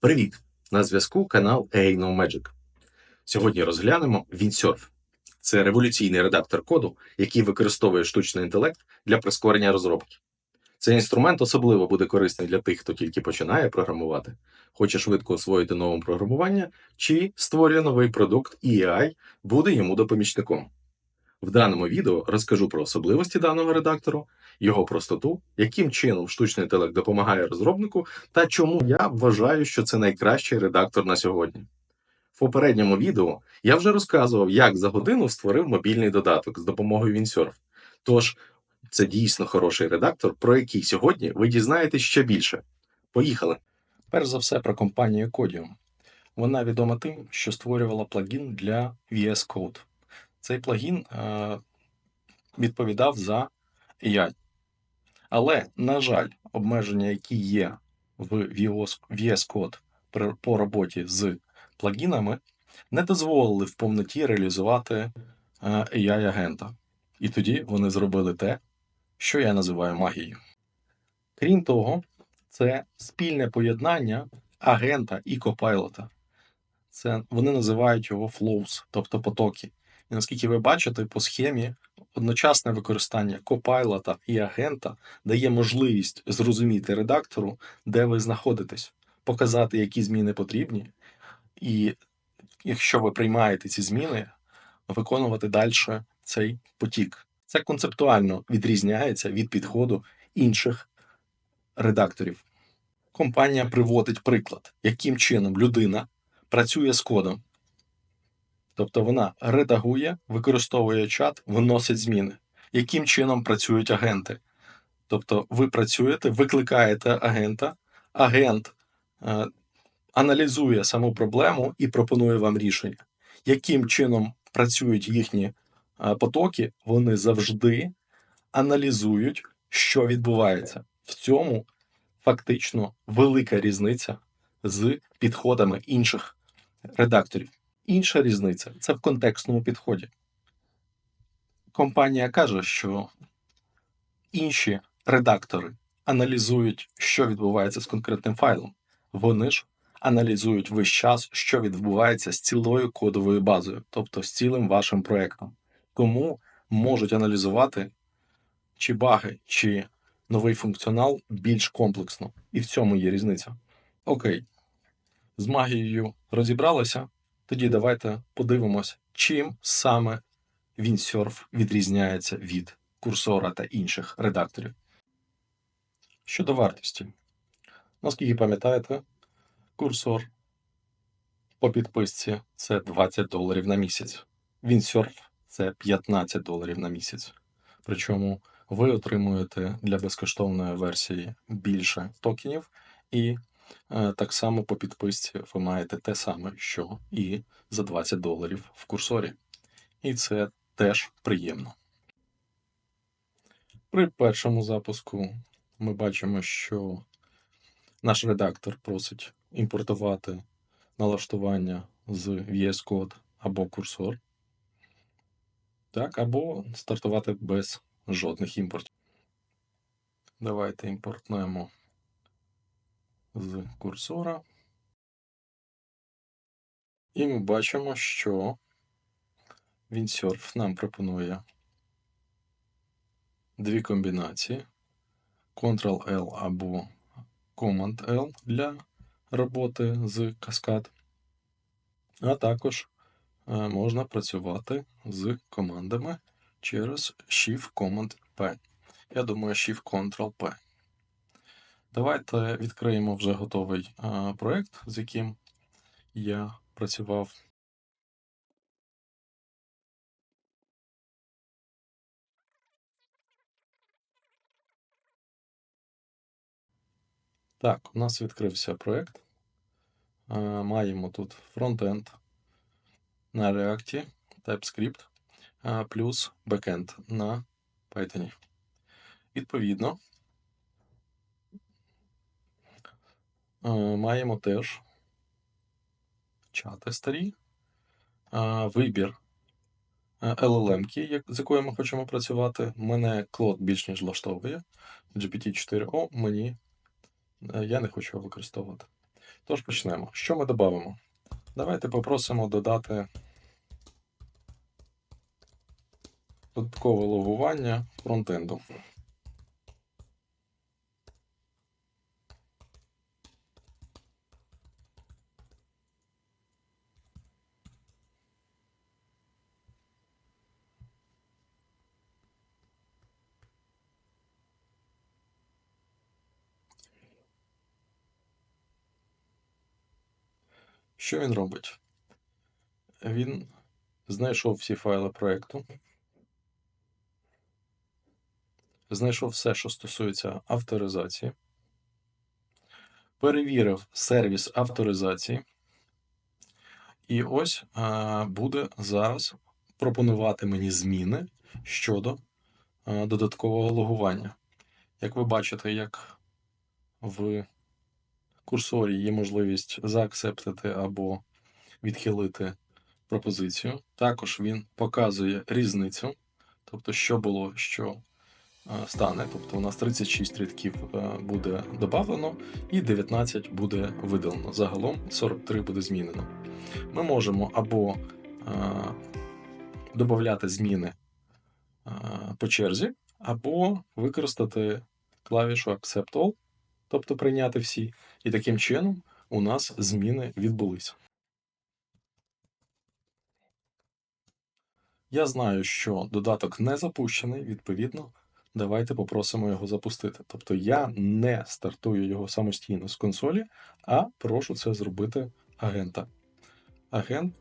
Привіт! На зв'язку канал AI No Magic. Сьогодні розглянемо Windsurf. Це революційний редактор коду, який використовує штучний інтелект для прискорення розробки. Цей інструмент особливо буде корисний для тих, хто тільки починає програмувати, хоче швидко освоїти нове програмування, чи створює новий продукт і AI буде йому допомічником. В даному відео розкажу про особливості даного редактору, його простоту, яким чином штучний інтелект допомагає розробнику та чому я вважаю, що це найкращий редактор на сьогодні. В попередньому відео я вже розказував, як за годину створив мобільний додаток з допомогою Windsurf. Тож це дійсно хороший редактор, про який сьогодні ви дізнаєтесь ще більше. Поїхали! Перш за все про компанію Codium. Вона відома тим, що створювала плагін для VS Code. Цей плагін е, відповідав за AI. Але, на жаль, обмеження, які є в VS Code по роботі з плагінами, не дозволили в повноті реалізувати е, AI-агента. І тоді вони зробили те, що я називаю магією. Крім того, це спільне поєднання агента і копайлота. Це вони називають його flows, тобто потоки. І наскільки ви бачите, по схемі одночасне використання копайлота і агента дає можливість зрозуміти редактору, де ви знаходитесь, показати, які зміни потрібні, і якщо ви приймаєте ці зміни, виконувати далі цей потік. Це концептуально відрізняється від підходу інших редакторів. Компанія приводить приклад, яким чином людина працює з кодом. Тобто вона редагує, використовує чат, виносить зміни. Яким чином працюють агенти? Тобто, ви працюєте, викликаєте агента, агент е, аналізує саму проблему і пропонує вам рішення. Яким чином працюють їхні е, потоки, вони завжди аналізують, що відбувається. В цьому фактично велика різниця з підходами інших редакторів. Інша різниця це в контекстному підході. Компанія каже, що інші редактори аналізують, що відбувається з конкретним файлом. Вони ж аналізують весь час, що відбувається з цілою кодовою базою, тобто з цілим вашим проєктом. Тому можуть аналізувати чи баги, чи новий функціонал більш комплексно. І в цьому є різниця. Окей, з магією розібралися. Тоді давайте подивимось, чим саме Windsurf відрізняється від курсора та інших редакторів. Щодо вартості, наскільки пам'ятаєте, курсор по підписці це 20 доларів на місяць. Windsurf це 15 доларів на місяць. Причому ви отримуєте для безкоштовної версії більше токенів і так само по підписці ви маєте те саме, що і за 20 доларів в курсорі. І це теж приємно. При першому запуску ми бачимо, що наш редактор просить імпортувати налаштування з VS Code або курсор. Так, або стартувати без жодних імпортів. Давайте імпортнемо з курсора. І ми бачимо, що Windsurf нам пропонує дві комбінації: Ctrl-L або Command-L для роботи з каскад, а також е, можна працювати з командами через Shift-Command-P. Я думаю, Shift-Ctrl-P. Давайте відкриємо вже готовий а, проєкт, з яким я працював. Так, у нас відкрився проєкт. Маємо тут фронтенд на React, TypeScript, плюс бекенд на Python. Відповідно, Е, маємо теж чати старі, е, вибір е, LLM, з якою ми хочемо працювати. Мене клод більш ніж влаштовує. GPT-4O мені я не хочу його використовувати. Тож почнемо. Що ми додамо? Давайте попросимо додати додаткове логування фронтенду. Що він робить? Він знайшов всі файли проєкту, знайшов все, що стосується авторизації, перевірив сервіс авторизації, і ось а, буде зараз пропонувати мені зміни щодо а, додаткового логування. Як ви бачите, як в курсорі є можливість заакцептити або відхилити пропозицію. Також він показує різницю, тобто, що було, що е, стане. Тобто, у нас 36 рядків е, буде додано і 19 буде видалено. Загалом 43 буде змінено. Ми можемо або е, додати зміни по черзі, або використати клавішу Accept All, тобто прийняти всі, і таким чином у нас зміни відбулися. Я знаю, що додаток не запущений, відповідно, давайте попросимо його запустити. Тобто я не стартую його самостійно з консолі, а прошу це зробити агента. Агент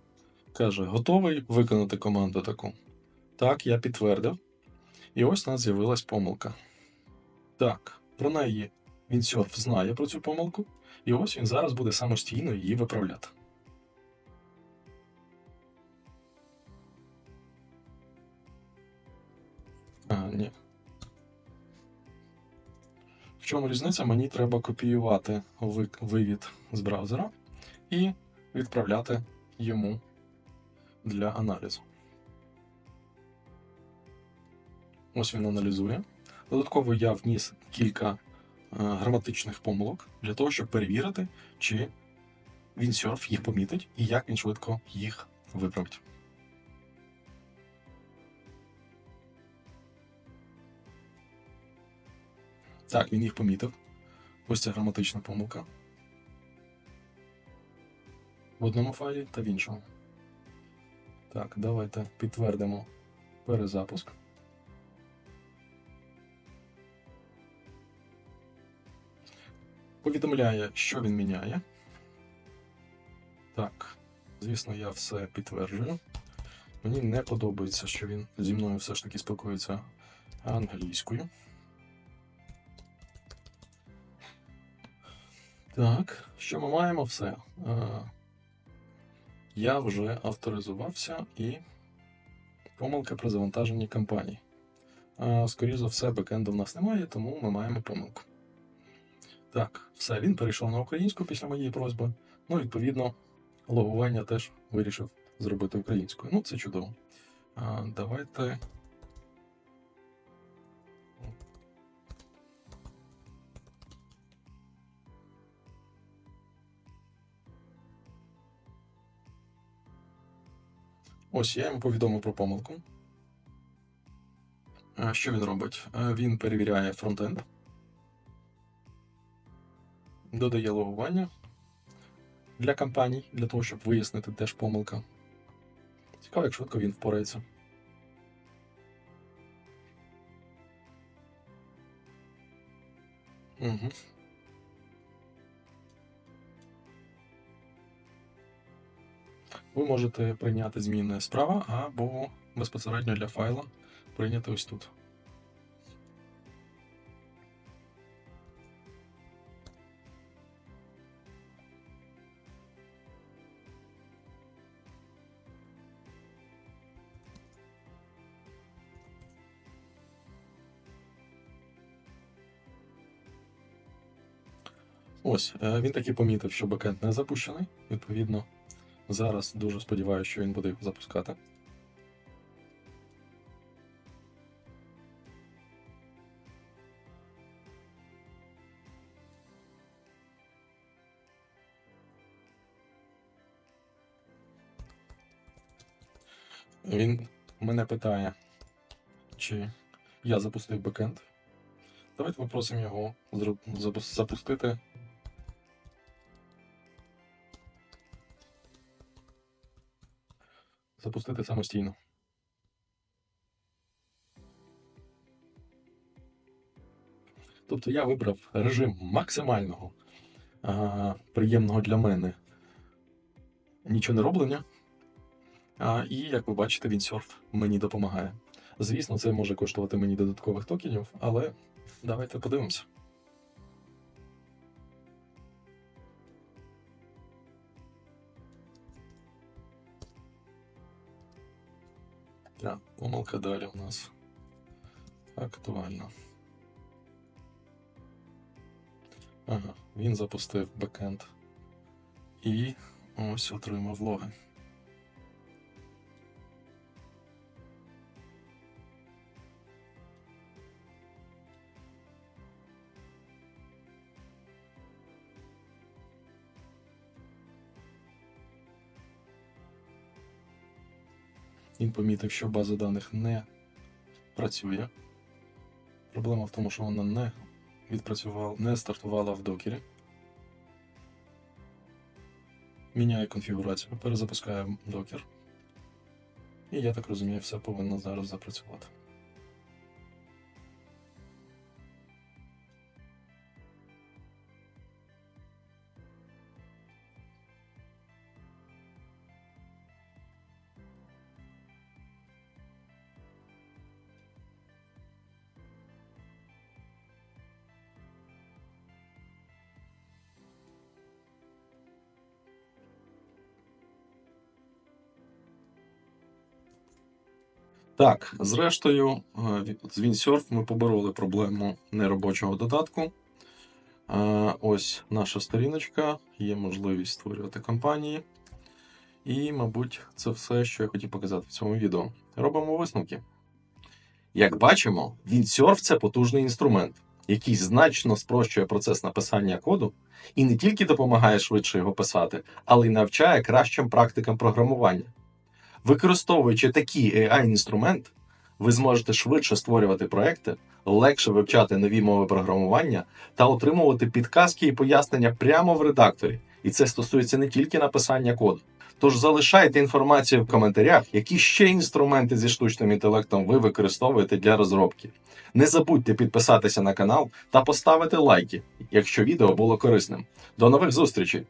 каже: готовий виконати команду таку. Так, я підтвердив. І ось у нас з'явилась помилка. Так, про неї Windsurf знає про цю помилку, і ось він зараз буде самостійно її виправляти. А, ні. В чому різниця? Мені треба копіювати вивід з браузера і відправляти йому для аналізу. Ось він аналізує. Додатково я вніс кілька граматичних помилок для того, щоб перевірити, чи Windsurf їх помітить і як він швидко їх виправить. Так, він їх помітив. Ось ця граматична помилка. В одному файлі та в іншому. Так, давайте підтвердимо перезапуск. Повідомляє, що він міняє. Так, звісно, я все підтверджую. Мені не подобається, що він зі мною все ж таки спілкується англійською. Так, що ми маємо все? Е, Я вже авторизувався і помилка при завантаженні кампаній. Е, Скоріше за все, бекенду в нас немає, тому ми маємо помилку. Так, все, він перейшов на українську після моєї просьби. Ну, відповідно, логування теж вирішив зробити українською. Ну, це чудово. А, Давайте. Ось я йому повідомив про помилку. Що він робить? Він перевіряє фронтенд, додає логування для кампаній, для того, щоб вияснити, де ж помилка. Цікаво, як швидко він впорається. Угу. Ви можете прийняти зміни справа або безпосередньо для файла прийняти ось тут. Ось, е, він таки помітив, що бекенд не запущений, відповідно. Зараз дуже сподіваюся, що він буде його запускати. Він мене питає, чи я запустив бекенд. Давайте попросимо його запустити Запустити самостійно. Тобто я вибрав режим максимального а, приємного для мене нічого не роблення. А, і як ви бачите, Windsurf мені допомагає. Звісно, це може коштувати мені додаткових токенів, але давайте подивимося. Помилка далі у нас актуальна. Ага, він запустив бекенд і ось отримав логи. Він помітив, що база даних не працює. Проблема в тому, що вона не відпрацювала, не стартувала в докері. Міняє конфігурацію, перезапускає докер. І я так розумію, все повинно зараз запрацювати. Так, зрештою, е, з Windsurf ми побороли проблему неробочого додатку. Е, Ось наша сторіночка, є можливість створювати кампанії. І, мабуть, це все, що я хотів показати в цьому відео. Робимо висновки. Як бачимо, Windsurf – це потужний інструмент, який значно спрощує процес написання коду і не тільки допомагає швидше його писати, але й навчає кращим практикам програмування. Використовуючи такий AI-інструмент, ви зможете швидше створювати проекти, легше вивчати нові мови програмування та отримувати підказки і пояснення прямо в редакторі. І це стосується не тільки написання коду. Тож залишайте інформацію в коментарях, які ще інструменти зі штучним інтелектом ви використовуєте для розробки. Не забудьте підписатися на канал та поставити лайки, якщо відео було корисним. До нових зустрічей!